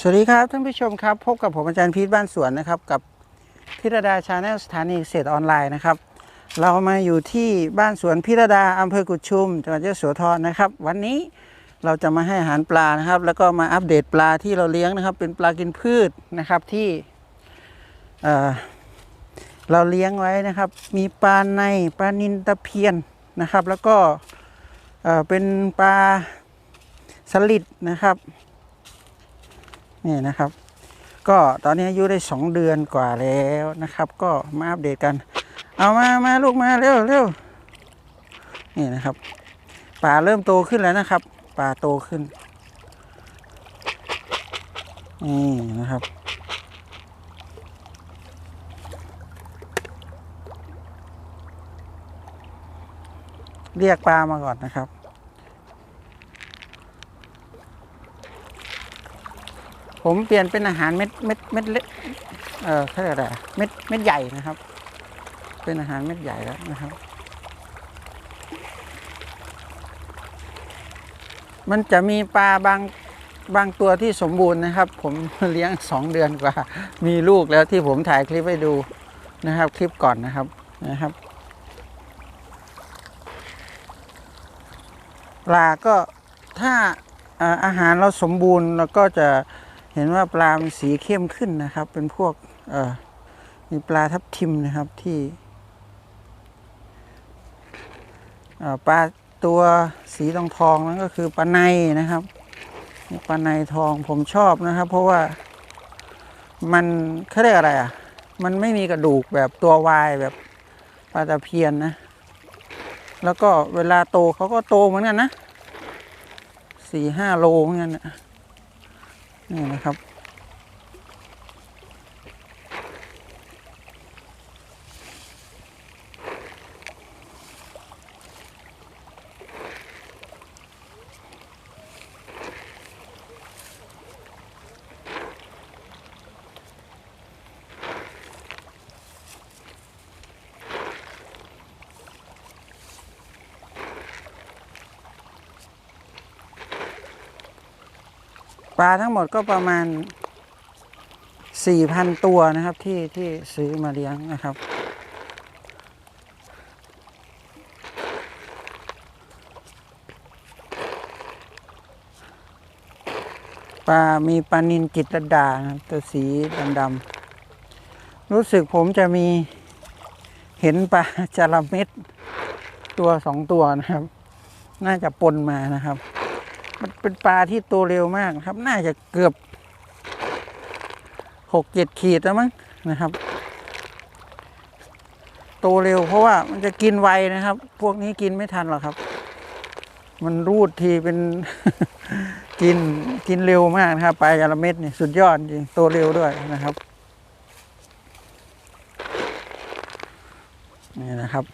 สวัสดีครับท่านผู้ชมครับ พบกับผมอาจารย์พีทบ้านสวนนะครับ กับพิรดาชาแนลสถานีเกษตรออนไลน์นะครับ เรามาอยู่ที่บ้านสวนพิรดาอำเภอกุดชุมจังหวัดยะโสธรนะครับ วันนี้เราจะมาให้อาหารปลานะครับ แล้วก็มาอัปเดตปลาที่เราเลี้ยงนะครับ เป็นปลากินพืชนะครับที่เอ่อเราเลี้ยงไว้นะครับ มีปลาในปลานินตะเพียนนะครับ แล้วก็เป็นปลาสลิดนะครับ นี่นะครับ ก็ตอนนี้อายุได้สองเดือนกว่าแล้วนะครับ ก็มาอัปเดตกัน เอามามาลูกมาเร็วเร็วนี่นะครับป่าเริ่มโตขึ้นแล้วนะครับป่าโตขึ้นนี่นะครับเรียกปลามาก่อนนะครับ ผมเปลี่ยนเป็นอาหารเม็ดเม็ดเม็ดเล็กเออเขาเรียกอะไรเม็ดเม็ดใหญ่นะครับ เป็นอาหารเม็ดใหญ่แล้วนะครับ มันจะมีปลาบางบางตัวที่สมบูรณ์นะครับ ผมเลี้ยงสองเดือนกว่า มีลูกแล้วที่ผมถ่ายคลิปให้ดูนะครับ คลิปก่อนนะครับนะครับปลาก็ถ้าอาหารเราสมบูรณ์เราก็จะ เห็นว่าปลามันสีเข้มขึ้นนะครับ เป็นพวกเอ่อมีปลาทับทิมนะครับที่เอ่อปลาตัวสีทองทองนั่นก็คือปลาในนะครับปลาในทองผมชอบนะครับ เพราะว่ามันเขาเรียกอะไรอะ มันไม่มีกระดูกแบบตัววายแบบปลาตะเพียนนะ แล้วก็เวลาโตเขาก็โตเหมือนกันนะสี่ห้าโลเหมือนกันนะ นี่นะครับ ปลาทั้งหมดก็ประมาณ 4,000 ตัวนะครับที่ที่ซื้อมาเลี้ยงนะครับ ปลา มีปลานินจิตรดาตัวสีดำๆรู้สึกผมจะมีเห็นปลาจาระเม็ดตัวสองตัวนะครับ น่าจะปนมานะครับ มันเป็นปลาที่โตเร็วมากนะครับ น่าจะเกือบหกเจ็ดขีดแล้วมั้งนะครับ โตเร็วเพราะว่ามันจะกินไวนะครับ พวกนี้กินไม่ทันหรอกครับ มันรูดทีเป็นกินกินเร็วมากนะครับปลายาละเม็ดนี่สุดยอดจริงโตเร็วด้วยนะครับนี่นะครับ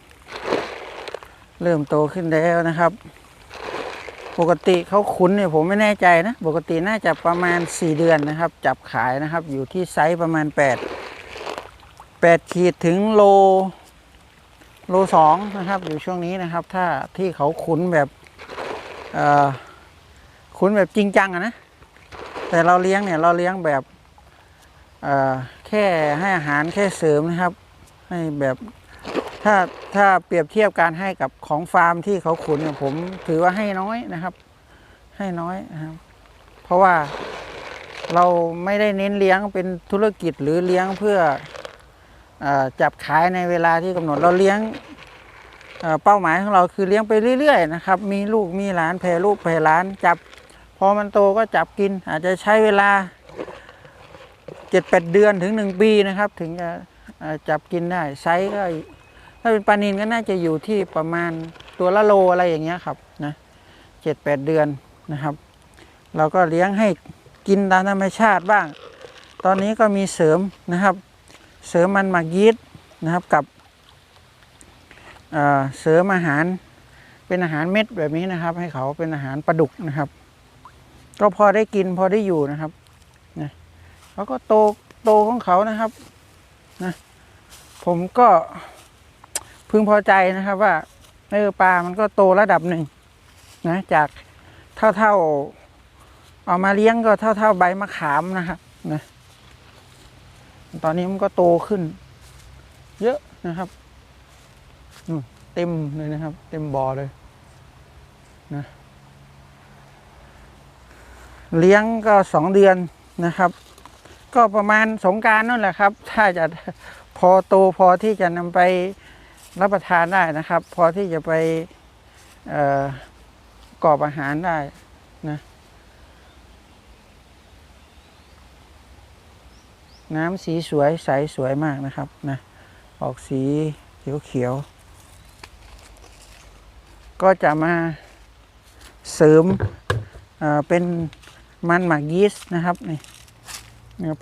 เริ่มโตขึ้นแล้วนะครับ ปกติเขาขุนเนี่ยผมไม่แน่ใจนะ ปกติน่าจะประมาณ 4 เดือนนะครับ จับขายนะครับ อยู่ที่ไซส์ประมาณ 8 8 ขีดถึงโลโลสองนะครับ อยู่ช่วงนี้นะครับ ถ้าที่เขาขุนแบบเอ่อขุนแบบจริงจังอะนะ แต่เราเลี้ยงเนี่ยเราเลี้ยงแบบแค่ให้อาหารแค่เสริมนะครับ ให้แบบ ถ้าถ้าเปรียบเทียบการให้กับของฟาร์มที่เขาขุนเนี่ยผมถือว่าให้น้อยนะครับ ให้น้อยนะครับ เพราะว่าเราไม่ได้เน้นเลี้ยงเป็นธุรกิจหรือเลี้ยงเพื่ออจับขายในเวลาที่กำหนดเราเลี้ยงเเป้าหมายของเราคือเลี้ยงไปเรื่อยๆนะครับ มีลูกมีหลานแผ่ลูกแผ่หลานจับ พอมันโตก็จับกิน อาจจะใช้เวลาเจ็ดแปดเดือนถึงหนึ่งปีนะครับ ถึงจะจับกินได้ไซส์ก็ ถ้าเป็นปลานินก็น่าจะอยู่ที่ประมาณตัวละโลอะไรอย่างเงี้ยครับนะเจ็ดแปดเดือนนะครับ เราก็เลี้ยงให้กินตามธรรมชาติบ้าง ตอนนี้ก็มีเสริมนะครับ เสริมมันหมักยีสต์นะครับกับเเสริมอาหารเป็นอาหารเม็ดแบบนี้นะครับ ให้เขาเป็นอาหารปลาดุกนะครับ ก็พอได้กินพอได้อยู่นะครับนะเขาก็โตโตของเขานะครับนะผมก็ พึงพอใจนะครับว่าเออปลามันก็โตระดับหนึ่งนะจากเท่าเท่าเอามาเลี้ยงก็เท่าเท่าๆใบมะขามนะครับนะตอนนี้มันก็โตขึ้น เยอะนะครับเต็มเลยนะครับ เต็มบ่อเลยนะเลี้ยงก็สองเดือนนะครับ ก็ประมาณสงการนั่นแหละครับ ถ้าจะพอโตพอที่จะนำไป รับประทานได้นะครับ พอที่จะไปกรอบอาหารได้นะน้ำสีสวยใสสวยมากนะครับนะออกสีเขียวเขียว ก็จะมาเสริมเเป็นมันหมักยีสต์นะครับนี่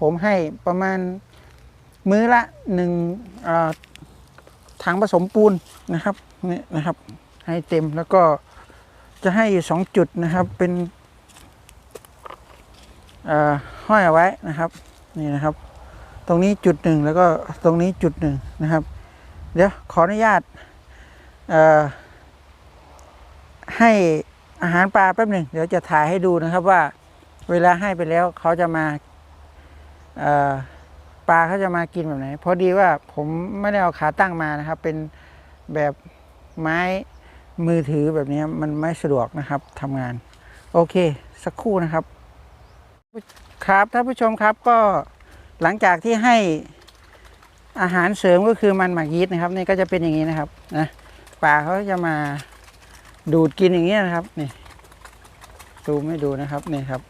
ผมให้ประมาณมื้อละหนึ่งเอ่อ ถังผสมปูนนะครับนี่นะครับ ให้เต็มแล้วก็จะให้อยู่สองจุดนะครับเป็นห้อยเอาไว้นะครับนี่นะครับ ตรงนี้จุดหนึ่งแล้วก็ตรงนี้จุดหนึ่งนะครับ เดี๋ยวขออนุญาตให้อาหารปลาแป๊บหนึ่งเดี๋ยวจะถ่ายให้ดูนะครับว่าเวลาให้ไปแล้วเขาจะมา ปลาเขาจะมากินแบบไหนพอดีว่าผมไม่ได้เอาขาตั้งมานะครับ เป็นแบบไม้มือถือแบบนี้มันไม่สะดวกนะครับทำงาน โอเค สักครู่นะครับ ครับท่านผู้ชมครับก็หลังจากที่ให้อาหารเสริมก็คือมันหมักยีสต์นะครับ นี่ก็จะเป็นอย่างนี้นะครับนะปลาเขาจะมาดูดกินอย่างนี้นะครับ นี่ซูมให้ดูนะครับนี่ครับ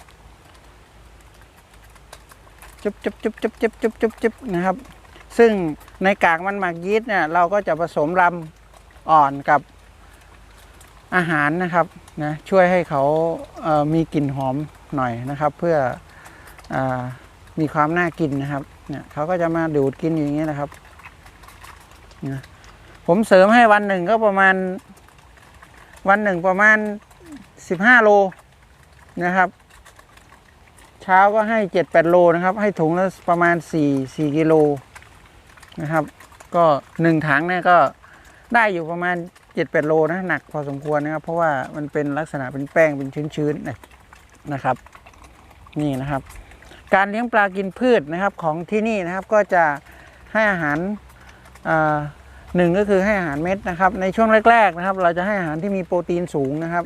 จุบจุบจุบจุบจุบจุบจุบจุบนะครับ ซึ่งในกากมันหมักยีสต์เนี่ยเราก็จะผสมรำอ่อนกับอาหารนะครับนะช่วยให้เขาเมีกลิ่นหอมหน่อยนะครับ เพื่ออมีความน่ากินนะครับเนี่ยเขาก็จะมาดูดกินอย่างนี้นะครับนะผมเสริมให้วันหนึ่งก็ประมาณวันหนึ่งประมาณสิบห้าโลนะครับ เช้าก็ให้เจ็ดแปดโลนะครับ ให้ถุงละประมาณสี่สี่กิโลนะครับ ก็หนึ่งถังเนี่ยก็ได้อยู่ประมาณเจ็ดแปดโลนะหนักพอสมควรนะครับ เพราะว่ามันเป็นลักษณะเป็นแป้งเป็นชื้นๆนะนะครับ นี่นะครับ การเลี้ยงปลากินพืชนะครับของที่นี่นะครับก็จะให้อาหารอ่าหนึ่งก็คือให้อาหารเม็ดนะครับ ในช่วงแรก ๆนะครับ เราจะให้อาหารที่มีโปรตีนสูงนะครับ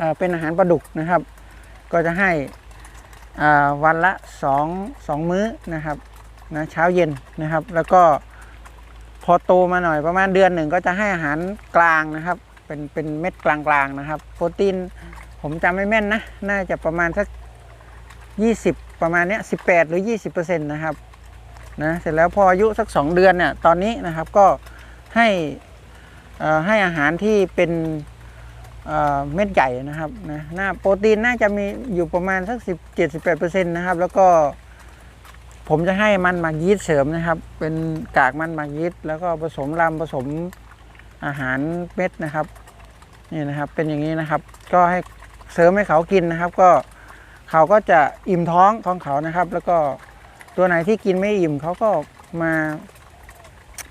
อ่าเป็นอาหารปลาดุกนะครับ ก็จะให้ วันละสองสองมื้อนะครับนะเช้าเย็นนะครับ แล้วก็พอโตมาหน่อยประมาณเดือนหนึ่งก็จะให้อาหารกลางนะครับ เป็นเป็นเม็ดกลางๆนะครับ โปรตีนผมจำไม่แม่นนะ น่าจะประมาณสัก 20 ประมาณเนี้ย18 หรือ 20%นะครับนะเสร็จแล้วพออายุสัก 2 เดือนเนี่ยตอนนี้นะครับก็ให้อ่อให้อาหารที่เป็น เม็ดใหญ่นะครับนะน่าโปรตีนน่าจะมีอยู่ประมาณสัก10 78%นะครับ แล้วก็ผมจะให้มันหมักยีสต์เสริมนะครับ เป็นกากมันหมักยีสต์แล้วก็ผสมรำผสมอาหารเม็ดนะครับนี่นะครับ เป็นอย่างนี้นะครับ ก็ให้เสริมให้เขากินนะครับ ก็เขาก็จะอิ่มท้องของเขานะครับ แล้วก็ตัวไหนที่กินไม่อิ่มเขาก็มา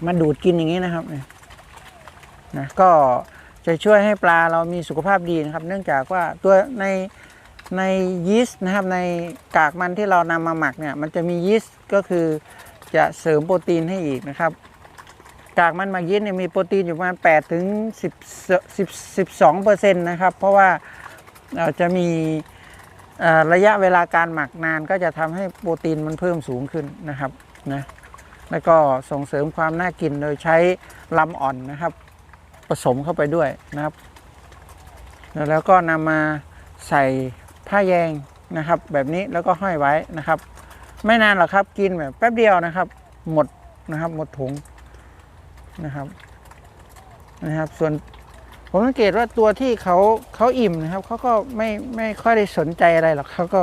มาดูดกินอย่างนี้นะครับนะก็ จะช่วยให้ปลาเรามีสุขภาพดีนะครับ เนื่องจากว่าตัวในในยีสต์นะครับในกากมันที่เรานำมาหมักเนี่ยมันจะมียีสต์ก็คือจะเสริมโปรตีนให้อีกนะครับ กากมันหมักยีสต์เนี่ยมีโปรตีนอยู่ประมาณ8ถึง10 10 12เปอร์เซ็นต์นะครับ เพราะว่าเอ่อจะมีระยะเวลาการหมักนานก็จะทำให้โปรตีนมันเพิ่มสูงขึ้นนะครับนะแล้วก็ส่งเสริมความน่ากินโดยใช้ลำอ่อนนะครับ ผสมเข้าไปด้วยนะครับ แล้วก็นำมาใส่ผ้าแยงนะครับ แบบนี้แล้วก็ห้อยไว้นะครับ ไม่นานหรอกครับกินแบบแป๊บเดียวนะครับ หมดนะครับหมดถุงนะครับนะครับ ส่วนผมสังเกตว่าตัวที่เขาเขาอิ่มนะครับเขาก็ไม่ไม่ค่อยได้สนใจอะไรหรอกเขาก็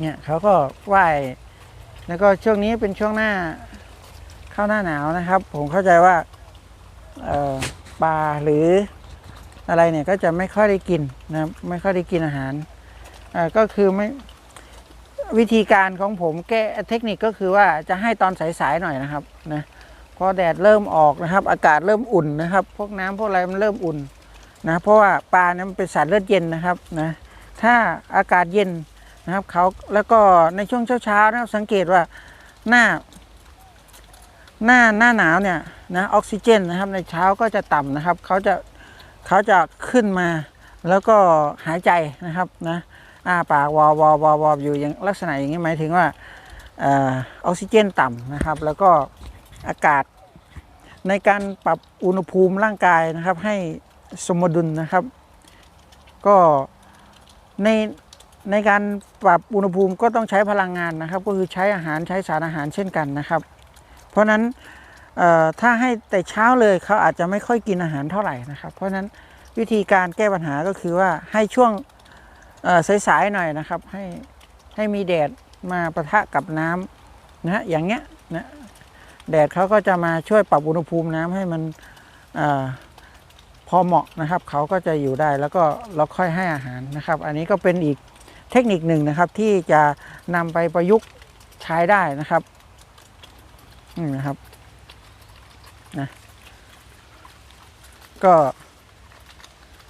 เนี่ยเขาก็ว่ายแล้วก็ช่วงนี้เป็นช่วงหน้าเข้าหน้าหนาวนะครับ ผมเข้าใจว่า ปลาหรืออะไรเนี่ยก็จะไม่ค่อยได้กินนะครับไม่ค่อยได้กินอาหารก็คือไม่วิธีการของผมแก้เทคนิคก็คือว่าจะให้ตอนสายๆหน่อยนะครับนะพอแดดเริ่มออกนะครับ อากาศเริ่มอุ่นนะครับ พวกน้ำพวกอะไรมันเริ่มอุ่นนะเพราะว่าปลาเนี่ยมันเป็นสัตว์เลือดเย็นนะครับนะถ้าอากาศเย็นนะครับเขาแล้วก็ในช่วงเช้าๆนะครับสังเกตว่าหน้า หน้าหน้าหนาวเนี่ย นะออกซิเจนนะครับในเช้าก็จะต่ำนะครับเขาจะเขาจะขึ้นมาแล้วก็หายใจนะครับนะอ้าปากวอวอวอวออยู่อย่างลักษณะอย่างนี้หมายถึงว่าออกซิเจนต่ำนะครับ แล้วก็อากาศในการปรับอุณหภูมิร่างกายนะครับ ให้สมดุลนะครับ ก็ในในการปรับอุณหภูมิก็ต้องใช้พลังงานนะครับ ก็คือใช้อาหารใช้สารอาหารเช่นกันนะครับ เพราะฉะนั้น ถ้าให้แต่เช้าเลยเขาอาจจะไม่ค่อยกินอาหารเท่าไหร่นะครับ เพราะฉะนั้นวิธีการแก้ปัญหาก็คือว่าให้ช่วงสายๆหน่อยนะครับ ให้ให้มีแดดมาปะทะกับน้ำนะอย่างเงี้ยนะแดดเขาก็จะมาช่วยปรับอุณหภูมิน้ำให้มันอพอเหมาะนะครับ เขาก็จะอยู่ได้แล้วก็เราค่อยให้อาหารนะครับ อันนี้ก็เป็นอีกเทคนิคหนึ่งนะครับ ที่จะนำไปประยุกต์ใช้ได้นะครับนี่นะครับ นะก็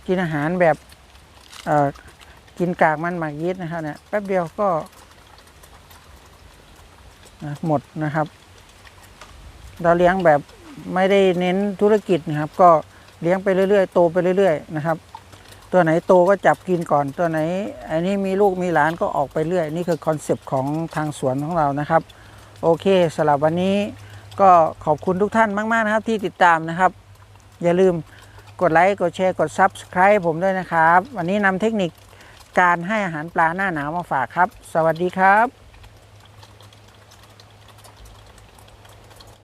กินอาหารแบบกินกากมันหมากยีสต์นะครับเนี่ยแป๊บเดียวก็นะหมดนะครับเราเลี้ยงแบบไม่ได้เน้นธุรกิจนะครับ ก็เลี้ยงไปเรื่อยๆ โตไปเรื่อย ๆ นะครับ ตัวไหนโตก็จับกินก่อน ตัวไหนอันนี้มีลูกมีหลานก็ออกไปเรื่อย นี่คือคอนเซปต์ของทางสวนของเรานะครับ โอเคสำหรับวันนี้ ก็ขอบคุณทุกท่านมาก ๆ นะครับ ที่ติดตามนะครับ อย่าลืมกดไลค์ กดแชร์ กด Subscribe ผมด้วยนะครับ วันนี้นำเทคนิคการให้อาหารปลาหน้าหนาวมาฝากครับ สวัสดีครับ